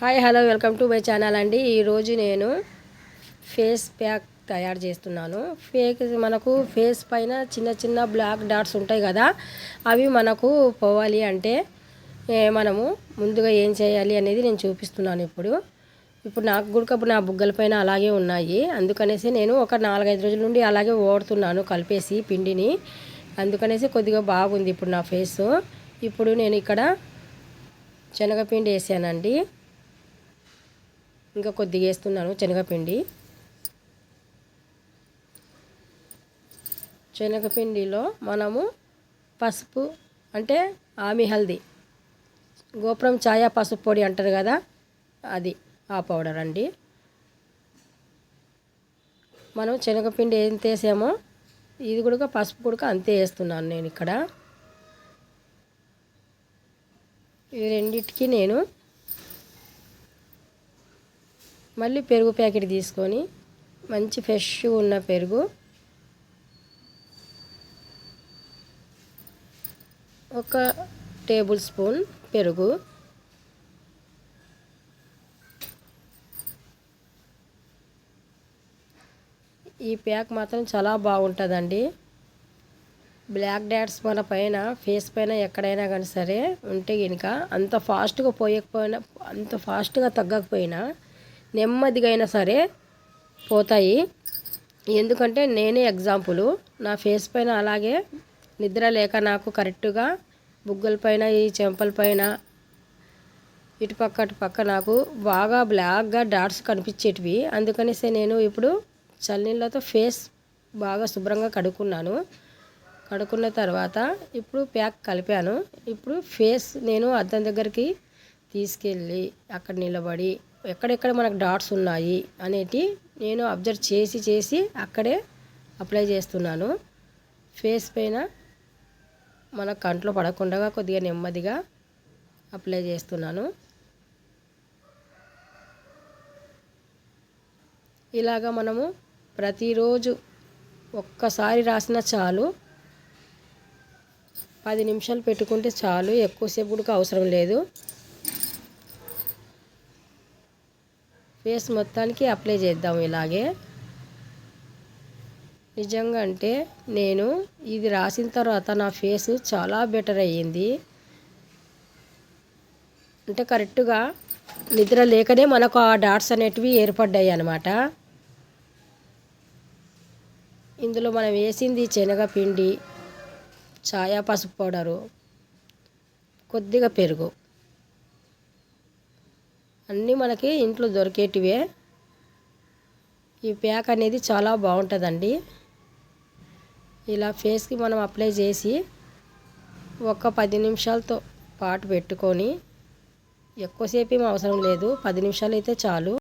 Hi hello welcome to my channel అండి. ఈరోజు నేను ఫేస్ ప్యాక్ తయారు చేస్తున్నాను. ఫేక్ మనకు ఫేస్ పైన చిన్న చిన్న బ్లాక్ డాట్స్ ఉంటాయి కదా అవి మనకు పోవాలి అంటే మనము ముందుగా ఏం చేయాలి అనేది నేను చూపిస్తున్నాను ఇప్పుడు. ఇప్పుడు నాకు కూడా నా బుగ్గల పైన అలాగే ఉన్నాయి. అందుకనేసి నేను ఒక నాలుగైదు రోజుల నుండి అలాగే ఓడుతున్నాను కలిపేసి పిండిని. అందుకనేసి కొద్దిగా బాగుంది ఇప్పుడు నా ఫేస్. ఇప్పుడు నేను ఇక్కడ శనగపిండి వేసానండి. ఇంకా కొద్దిగా వేస్తున్నాను శనగపిండి. శనగపిండిలో మనము పసుపు అంటే ఆమి హల్దీ. గోపురం ఛాయ పసుపు పొడి అంటారు కదా అది ఆ పౌడర్ అండి. మనం శనగపిండి ఎంత వేసామో ఇది కూడా పసుపు కూడా అంతే వేస్తున్నాను నేను ఇక్కడ. ఈ రెండిటికి నేను మళ్ళీ పెరుగు ప్యాకెట్ తీసుకొని మంచి ఫ్రెష్ ఉన్న పెరుగు. ఒక టేబుల్ స్పూన్ పెరుగు. ఈ ప్యాక్ మాత్రం చాలా బాగుంటుందండి. బ్లాక్ డాట్స్ మన పైన ఫేస్ పైన ఎక్కడైనా కానీ సరే ఉంటే కనుక అంత ఫాస్ట్గా పోయకపోయినా అంత ఫాస్ట్గా తగ్గకపోయినా నెమ్మదిగా అయినా సరే పోతాయి. ఎందుకంటే నేనే ఎగ్జాంపుల్. నా ఫేస్ పైన అలాగే నిద్ర లేక నాకు కరెక్ట్గా బుగ్గల పైన ఈ చెంపల పైన ఇటుపక్క అటుపక్క నాకు బాగా బ్లాక్గా డాట్స్ కనిపించేటివి. అందుకనేసి నేను ఇప్పుడు చల్లనీళ్ళతో ఫేస్ బాగా శుభ్రంగా కడుక్కున్నాను. కడుక్కున్న తర్వాత ఇప్పుడు ప్యాక్ కలిపాను. ఇప్పుడు ఫేస్ నేను అద్దం దగ్గరికి తీసుకెళ్ళి అక్కడ నిలబడి ఎక్కడెక్కడ మనకు డాట్స్ ఉన్నాయి అనేటి నేను అబ్జర్వ్ చేసి చేసి అక్కడే అప్లై చేస్తున్నాను. ఫేస్ పైన మన కంట్లో పడకుండా కొద్దిగా నెమ్మదిగా అప్లై చేస్తున్నాను. ఇలాగ మనము ప్రతిరోజు ఒక్కసారి రాసిన చాలు. పది నిమిషాలు పెట్టుకుంటే చాలు ఎక్కువసేపు కూడా అవసరం లేదు. ఫేస్ మొత్తానికి అప్లై చేద్దాం ఇలాగే. నిజంగా అంటే నేను ఇది రాసిన తర్వాత నా ఫేస్ చాలా బెటర్ అయ్యింది. అంటే కరెక్ట్గా నిద్ర లేకనే మనకు ఆ డాట్స్ అనేటివి ఏర్పడ్డాయి అన్నమాట. ఇందులో మనం వేసింది శనగపిండి ఛాయా పసుపు పౌడరు కొద్దిగా పెరుగు. అన్నీ మనకి ఇంట్లో దొరికేటివే. ఈ ప్యాక్ అనేది చాలా బాగుంటుందండి. ఇలా ఫేస్కి మనం అప్లై చేసి ఒక పది నిమిషాలతో పాటు పెట్టుకొని ఎక్కువసేపు ఏం అవసరం లేదు. పది నిమిషాలు అయితే చాలు.